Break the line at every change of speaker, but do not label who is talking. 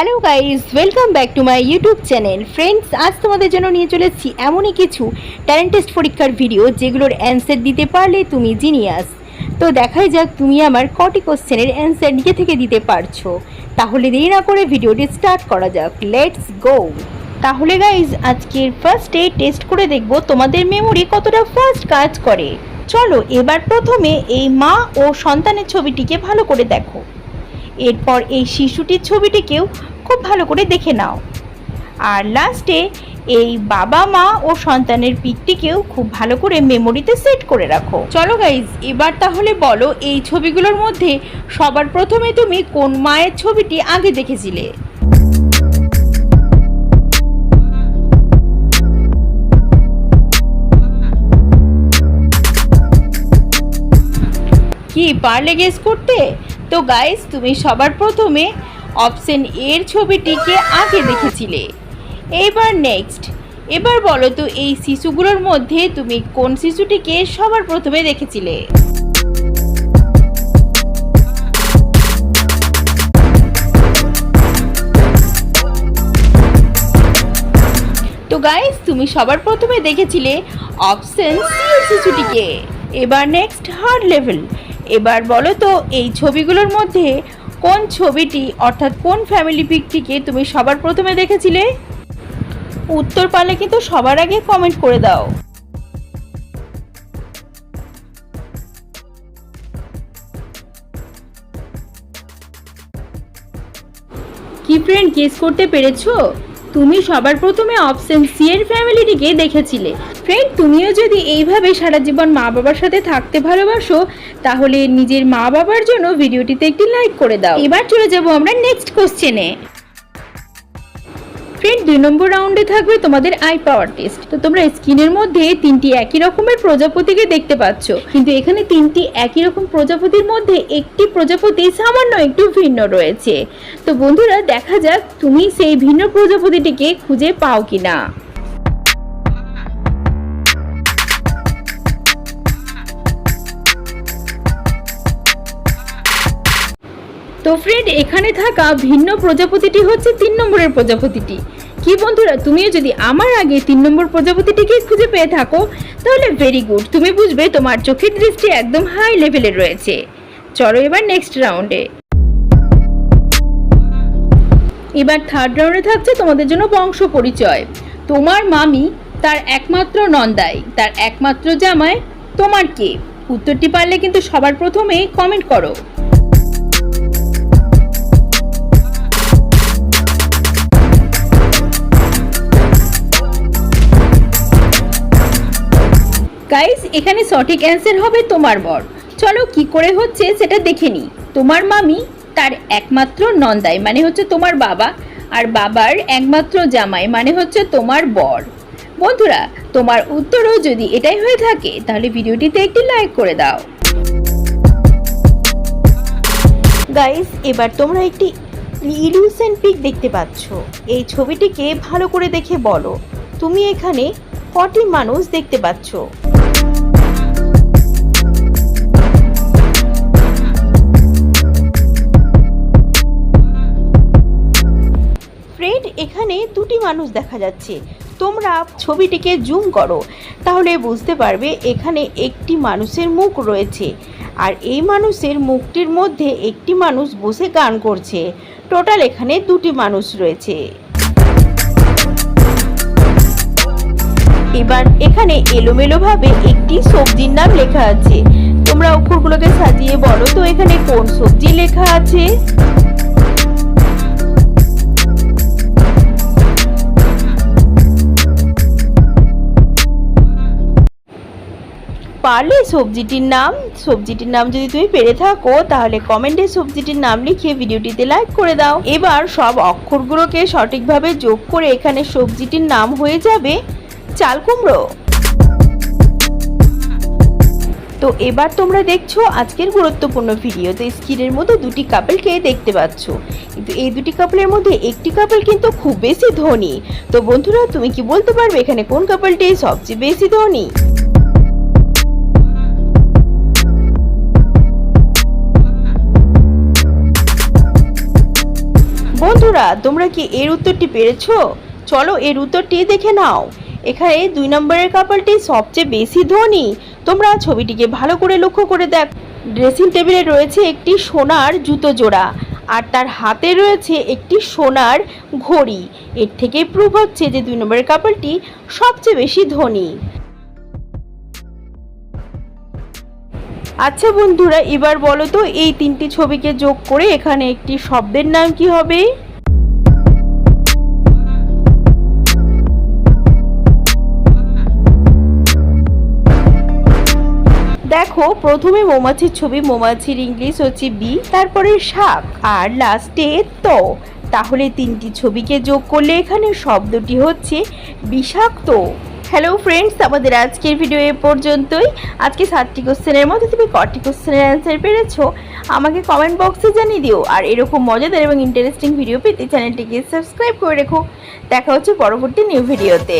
Hello guys welcome back to my YouTube channel friends আজ তোমাদের জন্য নিয়ে চলে এসেছি এমনই কিছু ট্যালেন্ট টেস্ট পরীক্ষার ভিডিও যেগুলোর অ্যান্সার দিতে পারলে তুমি জিনিয়াস তো দেখাই যাক তুমি আমার কটি কোশ্চেনের অ্যান্সার নিজে থেকে দিতে পারছ। তাহলে দেরি না করে ভিডিওটি স্টার্ট করা যাক। লেটস গো তাহলে গাইজ আজকের ফার্স্ট ফার্স্টে টেস্ট করে দেখব তোমাদের মেমোরি কতটা ফাস্ট কাজ করে। চলো, এবার প্রথমে এই মা ও সন্তানের ছবিটিকে ভালো করে দেখো। এরপর এই শিশুটির ছবিটিকেও খুব ভালো করে দেখে নাও। আর লাস্টে এই বাবা, মা ও সন্তানের পিকটিকেও খুব ভালো করে মেমোরিতে সেট করে রাখো। চলো গাইজ এবার তাহলে বলো এই ছবিগুলোর মধ্যে সবার প্রথমে তুমি কোন মায়ের ছবিটি আগে দেখেছিলে? কি পারলে গেস করতে? তো গাইস তুমি সবার প্রথমে অপশন এর ছবিটিকে আগে দেখেছিলে। এবার নেক্সট এবার বলো তো এই শিশুগুলোর মধ্যে তুমি কোন শিশুটিকে সবার প্রথমে দেখেছিলে? তো গাইস তুমি সবার প্রথমে দেখেছিলে অপশন সি শিশুটিকে। এবার নেক্সট হার্ড লেভেল এবার বলো তো, এই ছবিগুলোর মধ্যে কোন ছবিটি, অর্থাৎ কোন ফ্যামিলি পিকটিকে তুমি সবার প্রথমে দেখেছিলে? উত্তর পালে কিন্তু সবার আগে কমেন্ট করে দাও। কি ফ্রেন্ড গেস করতে পেরেছ? তুমি সবার প্রথমে অপশন সি এর ফ্যামিলিটিকে দেখেছিলে। ফ্রেন্ড তুমিও যদি এইভাবে সারা জীবন মা বাবার সাথে থাকতে ভালোবাসো, তাহলে নিজের মা বাবার জন্য ভিডিওটিতে একটি লাইক করে দাও। এবার চলে যাব আমরা নেক্সট কোশ্চেনে ফ্রেন্ড দুই নম্বর রাউন্ডে থাকবে তোমাদের আই পাওয়ার টেস্ট তো তোমরা স্কিনের মধ্যে তিনটি একই রকমের প্রজাপতিকে দেখতে পাচ্ছ। কিন্তু এখানে তিনটি একই রকম প্রজাপতির মধ্যে একটি প্রজাপতি সামান্য একটু ভিন্ন রয়েছে। তো বন্ধুরা, দেখা যাক তুমি সেই ভিন্ন প্রজাপতিটিকে খুঁজে পাও কিনা। তো ফ্রেন্ড এখানে থাকা ভিন্ন প্রজাপতিটি হচ্ছে তিন নম্বরের প্রজাপতিটি। কি বন্ধুরা, তুমিও যদি আমার আগে তিন নম্বর প্রজাপতিটিকে খুঁজে পেয়ে থাকো, তাহলে ভেরি গুড তুমি বুঝবে তোমার চোখের দৃষ্টি একদম হাই লেভেলে রয়েছে। চলো এবার নেক্সট রাউন্ডে এবার থার্ড রাউন্ডে থাকছে তোমাদের জন্য বংশ পরিচয়। তোমার মামি তার একমাত্র নন্দাই, তার একমাত্র জামায় তোমার কে? উত্তরটি পারলে কিন্তু সবার প্রথমে কমেন্ট করো। গাইস এখানে সঠিক অ্যান্সার হবে তোমার বর। চলো কি করে হচ্ছে সেটা দেখে নিই। তোমার মামি তার একমাত্র নন্দাই মানে হচ্ছে তোমার বাবা, আর বাবার একমাত্র জামাই মানে হচ্ছে তোমার বর। বন্ধুরা, তোমার উত্তরও যদি এটাই হয়ে থাকে, তাহলে ভিডিওটিতে একটি লাইক করে দাও। গাইস এবার তোমরা একটি ইলিউশন পিক দেখতে পাচ্ছ। এই ছবিটিকে ভালো করে দেখে বলো। তুমি এখানে কটি মানুষ দেখতে পাচ্ছ? মানুষ দেখা যাচ্ছে। তোমরা ছবিটিকে জুম করো, তাহলে বুঝতে পারবে এখানে একটি মানুষের মুখ রয়েছে। আর এই মানুষের মুখটির মধ্যে একটি মানুষ বসে গান করছে। টোটাল এখানে দুটি মানুষ রয়েছে। এবার এখানে এলোমেলোভাবে একটি সবজির নাম লেখা আছে। তোমরা অক্ষরগুলোকে সাজিয়ে বলো তো এখানে কোন সবজি লেখা আছে? পারলে সবজিটির নাম সবজিটির নাম যদি তুমি পেরে থাকো, তাহলে কমেন্টে সবজিটির নাম লিখে ভিডিওটিতে লাইক করে দাও। এবার সব অক্ষরগুলোকে সঠিকভাবে যোগ করে এখানে সবজিটির নাম হয়ে যাবে চাল কুমড়ো। তো এবার তোমরা দেখছ আজকের গুরুত্বপূর্ণ ভিডিও তো স্ক্রিনের মধ্যে দুটি কাপলকে দেখতে পাচ্ছ। কিন্তু এই দুটি কাপলের মধ্যে একটি কাপল কিন্তু খুব বেশি ধনী। তো বন্ধুরা, তুমি কি বলতে পারবে এখানে কোন কাপলটি সবচেয়ে বেশি ধনী? বন্ধুরা, তোমরা কি এর উত্তরটি পেরেছ? চলো এর উত্তরটি দেখে নাও। এখানে দুই নম্বরের কাপড়টি সবচেয়ে বেশি ধনী। তোমরা ছবিটিকে ভালো করে লক্ষ্য করে দেখ ড্রেসিং টেবিলে রয়েছে একটি সোনার জুতো জোড়া, আর তার হাতে রয়েছে একটি সোনার ঘড়ি। এর থেকে প্রুভ হচ্ছে যে দুই নম্বরের কাপড়টি সবচেয়ে বেশি ধনী। আচ্ছা বন্ধুরা, এবার বলো তো, এই তিনটি ছবিকে যোগ করে এখানে একটি শব্দের নাম কি হবে? দেখো, প্রথমে মৌমাছির ছবি মৌমাছির ইংলিশ হচ্ছে বি তারপরে শাক, আর লাস্টে ত। তাহলে তিনটি ছবিকে যোগ করলে এখানে শব্দটি হচ্ছে বিষাক্ত। হ্যালো ফ্রেন্ডস আমাদের আজকের ভিডিও এ পর্যন্তই। আজকে সাতটি কোশ্চেনের মধ্যে তুমি কটি কোশ্চেনের অ্যান্সার পেরেছ, আমাকে কমেন্ট বক্সে জানিয়ে দিও। আর এরকম মজাদার এবং ইন্টারেস্টিং ভিডিও পেতে চ্যানেলটিকে সাবস্ক্রাইব করে রেখো। দেখা হচ্ছে পরবর্তী নিউ ভিডিওতে